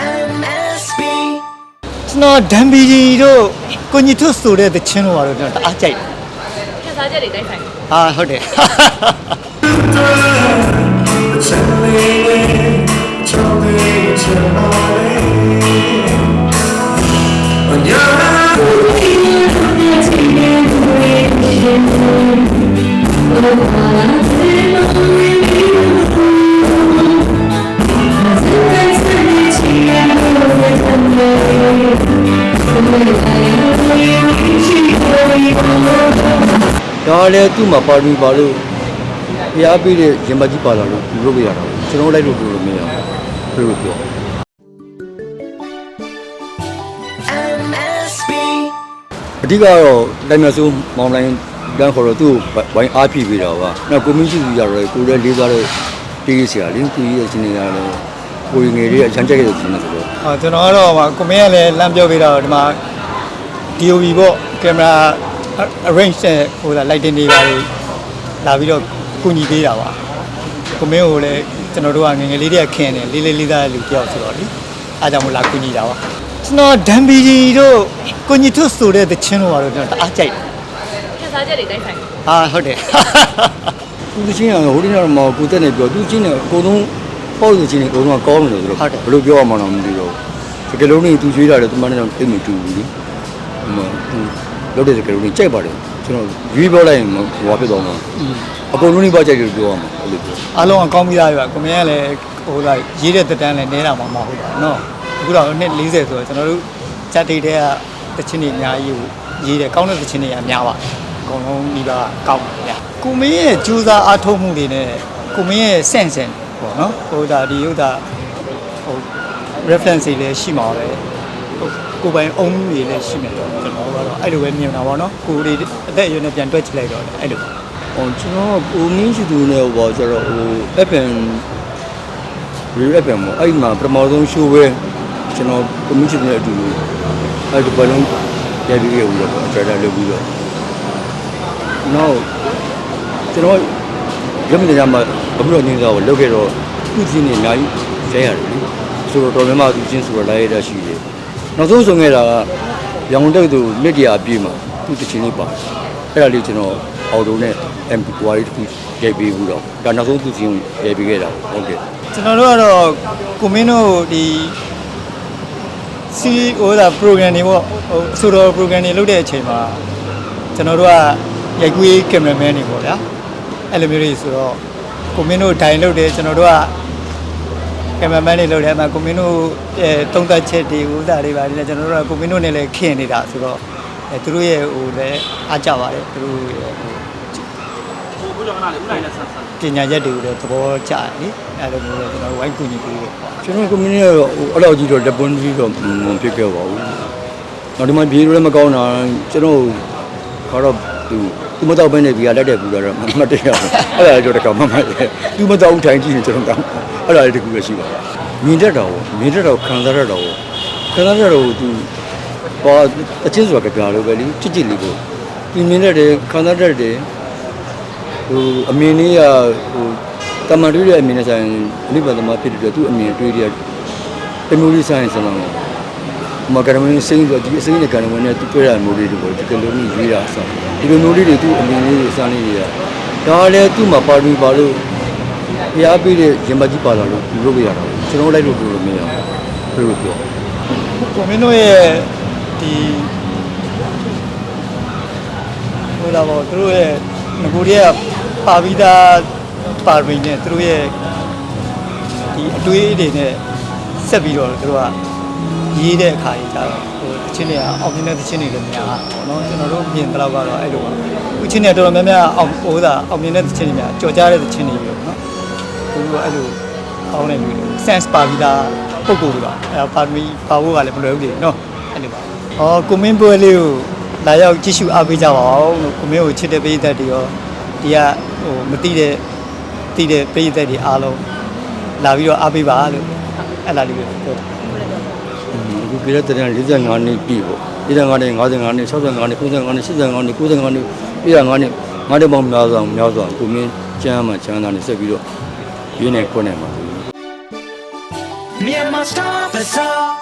MSB ကျွန်တော်ဒမ်ဘီကြီးတို့ကိုညီထွတ်ဆိုတဲ့တခြင်းတို့ပါတော့ကျွန်တော်တအားကြိုက်တယ်ခန်းစားချက်တွေတိုက်ဆိုင်တယ်ဟာဟုတ်တယ် ဒါလည်းသူ့မှာပါရီပါလို့ဖျားပြီးတဲ့ရင်မကြီးပါလာလို့လုပ်ပြရတာပေါ့ကျွန်တော်လိုက်လို့ပြောလို့မရဘူးပြောလို့ပြော MSB အဓိကတော့တိုင်မဆိုးမောင်လိုင်းလမ်းခေါ်တော့သူ့ကိုဝိုင်းအားဖြည့်ပေးတာပါနောက်ကွန်မြူနတီကြီးကြတော့ကိုယ်လည်းလေးစားတဲ့တီးရီဆရာလေးသူကြီးရဲ့ရှင်နေရတယ်ကိုယ်ငယ်လေးအချမ်းကျက်ခဲ့တဲ့ရှင်နေဆိုတော့ဟောကျွန်တော်ကတော့ဟိုကိုမင်းကလည်းလမ်းပြောပေးတော့ဒီမှာ DOB ပေါ့ကင်မရာ arrange တဲ့ဟိုလာ lighting တွေပါလာပြီးတော့ကူညီပေးတာပါကိုမင်းကိုလည်းကျွန်တော်တို့ကငယ်ငယ်လေးတည်းကခင်တယ်လေးလေးလေးသားတဲ့လူတယောက်ဆိုတော့လေအားကြောင့်မလာကူညီတာပါကျွန်တော်ဒမ်ဘီကြီးတို့ကိုညီထွတ်ဆိုတဲ့တခြင်းတို့ပါတော့ကျွန်တော်တအားကြိုက်တယ်ခန်းစားချက်တွေတိုက်ဆိုင်တယ်ဟာဟုတ်တယ်သူတချင်းကဟိုဒီနေ့တော့ကိုတက်နေပြောသူချင်းနဲ့အကုန်လုံးပေါ့သူချင်းနဲ့အကုန်လုံးကောင်းနေတယ်ဆိုတော့ဘယ်လိုပြောရမှန်းတော့မသိတော့ဘူးတကယ်လို့နေသူကျွေးတာလည်းသူမနဲ့တော့အိမ်မတူဘူးလေဟို လုပ်တဲ့စကားလုံးကြီးကြိုက်ပါတယ်ကျွန်တော်ရွေးပြောလိုက်ရင်ဟိုဖြစ်သွားမှာအကုန်လုံးနှိပါကြိုက်တယ်ပြောရမှာအဲ့လိုပြောအားလုံးကကောင်းပြီးသားပြီပါကိုမင်းကလည်းဟိုလာရေးတဲ့တက်တန်းလည်းနဲတာမှမဟုတ်တာနော်အခုတော့နှစ်40ဆိုတော့ကျွန်တော်တို့ဂျက်ဒိတ်တွေကတချင်းတွေအများကြီးကိုရေးတယ်ကောင်းတဲ့တချင်းတွေအများပါအကုန်လုံးနှိပါကောင်းပါဗျာကိုမင်းရဲ့ကြိုးစားအားထုတ်မှုတွေနဲ့ကိုမင်းရဲ့ sense ပေါ့နော်ဟိုဒါဒီဟိုဒါဟို reference တွေလည်းရှိမှာပဲဟုတ် ကိုယ်ပိုင်အုံးတွေလည်းရှိမယ်တော့ကျွန်တော်ကတော့အဲ့လိုပဲမြင်တာပေါ့နော်ကိုယ်တွေအသက်အရွယ်နဲ့ပြန်တွက်ကြည့်လိုက်တော့အဲ့လိုဟောကျွန်တော်ကိုမင်းရှိသူနဲ့ဟောကျတော့ဟို FM re FM ပေါ့အဲ့ဒီမှာပထမဆုံး show ပဲကျွန်တော်ကိုမင်းရှိသူနဲ့အတူတူအဲ့ဒီဘလုံးရိုက်ပြီးရဦးတော့အထက်ထလုပ်ပြီးတော့နောက်ကျွန်တော်ရုပ်မြင်ကြမှာအခုတော့ညင်စားကိုလုပ်ခဲ့တော့သူ့ချင်းနေအများကြီးရဲရတယ်လေဆိုတော့တော်များများသူချင်းဆိုတော့လိုက်ရတာရှိတယ် နောက်ဆုံးဆုံးခဲ့တာကရောင်တက်သူမြစ်တရားအပြည့်မှာသူ့တချင်းလေးပါအဲ့ဒါလေးကျွန်တော်အော်တိုနဲ့ MP ကွာလေးတစ်ခုရိုက်ပေးဘူးတော့ဒါနောက်ဆုံးသူ့ချင်းရိုက်ပေးခဲ့တာဟုတ်ကဲ့ကျွန်တော်တို့ကတော့ကိုမင်းတို့ဒီစီဟိုဒါ program တွေပေါ့ဟိုဆိုတော့ program တွေလုပ်တဲ့အချိန်မှာကျွန်တော်တို့ကရိုက်ကူးရေး cameraman တွေပေါ့ဗျာအဲ့လိုမျိုးတွေဆိုတော့ကိုမင်းတို့ဒိုင်လုပ်တယ်ကျွန်တော်တို့က cameraman တွေလုပ်တယ်အမှကိုမင်းတို့အဲတုံးသက်ချက်တွေဥစားတွေပါလေကျွန်တော်တို့ကကိုမင်းတို့နဲ့လည်းခင်နေတာဆိုတော့အဲသူတို့ရဲ့ဟိုလည်းအားကြပါတယ်သူတို့ရဲ့ဟိုကိုကြောင့်ကလည်းဥနိုင်နဲ့ဆက်ဆက်ပညာချက်တွေကိုလည်းသဘောကျတယ်လေအဲ့လိုမျိုးလည်းကျွန်တော်တို့ဝိုင်းကူညီပေးတယ်ပေါ့ကျွန်တော်ကွန်မြူနီကတော့ဟိုအဲ့လိုကြီးတော့လက်ပွန်းကြီးတော့မဖြစ်ခဲ့ပါဘူး။နောက်ဒီမှာပြေးလို့လည်းမကောင်းတာကျွန်တော်ခါတော့သူ သူမတော့ဘဲနဲ့ဒီကလက်တဲ့ပူတာတော့မတည့်ရဘူး။အဲ့ဒါလည်းတော့တကောင်မမရဲ့။သူမတော့ထိုင်ကြည့်ရင်ကျွန်တော်တောင်းအဲ့ဒါလည်းတကူပဲရှိပါတယ်။မြင်တတ်တာကိုမြင်တတ်တာကိုခံစားတတ်တာကိုခံစားတတ်တာကိုသူဘာအချင်းဆိုတာကြပြလို့ပဲလေချစ်ချစ်လေးကိုသူမြင်တတ်တယ်ခံစားတတ်တယ်ဟိုအမြင်လေးကဟိုတမန်တွေးတဲ့အမြင်နဲ့ဆိုင်အနိဗ္ဗာန်သမားဖြစ်တဲ့အတွက်သူ့အမြင်တွေးတဲ့တမျိုးလေးဆိုင်ဆန်တော့ မကရမင်းစိမ့်ဆိုဒီအစိမ့်နဲ့ကရမင်းနဲ့သူတွေ့ရမျိုးလေးတွေပေါ့ဒီကလုံးကြီးရွေးတာအစားဒီလိုမျိုးလေးတွေသူ့အမြင်လေးတွေအစားလေးတွေကဒါလည်းသူ့မှာပါရီပါလို့ဖျားပြီးတဲ့ရင်မကြီးပါလာလို့လုပ်ပြရတာကျွန်တော်လိုက်လို့ပြောလို့မရဘူးပြောလို့ပြောကိုမင်းတို့ရဲ့ဒီဟိုလာပေါ့သူတို့ရဲ့ငကိုတွေကပါပြီးသားပါရမီနဲ့သူတို့ရဲ့ဒီအတွေးတွေနဲ့ဆက်ပြီးတော့သူတို့က ရေးတဲ့အခါကြီးကျတော့ဟိုတချင်းတွေကအောင်မြင်တဲ့တချင်းတွေလည်းများပေါ့နော်ကျွန်တော်တို့မြင်တဲ့လောက်ကတော့အဲ့လိုပါအခုချင်းတွေတော်တော်များများအောင်ဟိုသာအောင်မြင်တဲ့တချင်းတွေများကြော်ကြားတဲ့တချင်းတွေပဲပေါ့နော်သူတို့ကအဲ့လိုကောင်းတဲ့လူတွေ sense ပါပြီးသားပုံကိုယ်တွေပါအဲ့ပါရမီပါဖို့ကလည်းမလွယ်ဘူးလေနော်အဲ့လိုပါဟောကိုမင်းပွဲလေးကိုလာရောက်ကြည့်ရှုအားပေးကြပါအောင်လို့ကိုမင်းကိုချစ်တဲ့ပိသက်တွေရောဒီကဟိုမတိတဲ့တိတဲ့ပိသက်တွေအားလုံးလာပြီးတော့အားပေးပါလို့အဲ့လာလေးပဲပြောတာ အခုပြတဲ့တရံ45နှစ်ပြီပေါ့45နှစ်55နှစ်65နှစ်95နှစ်85နှစ်95နှစ်105နှစ်ငါးတဲ့ပေါင်းများစွာများစွာကိုမင်းကျမ်းမှာကျမ်းသာနေဆက်ပြီးတော့ရင်းနေခွနဲ့မှာ Myanmar Star Bazaar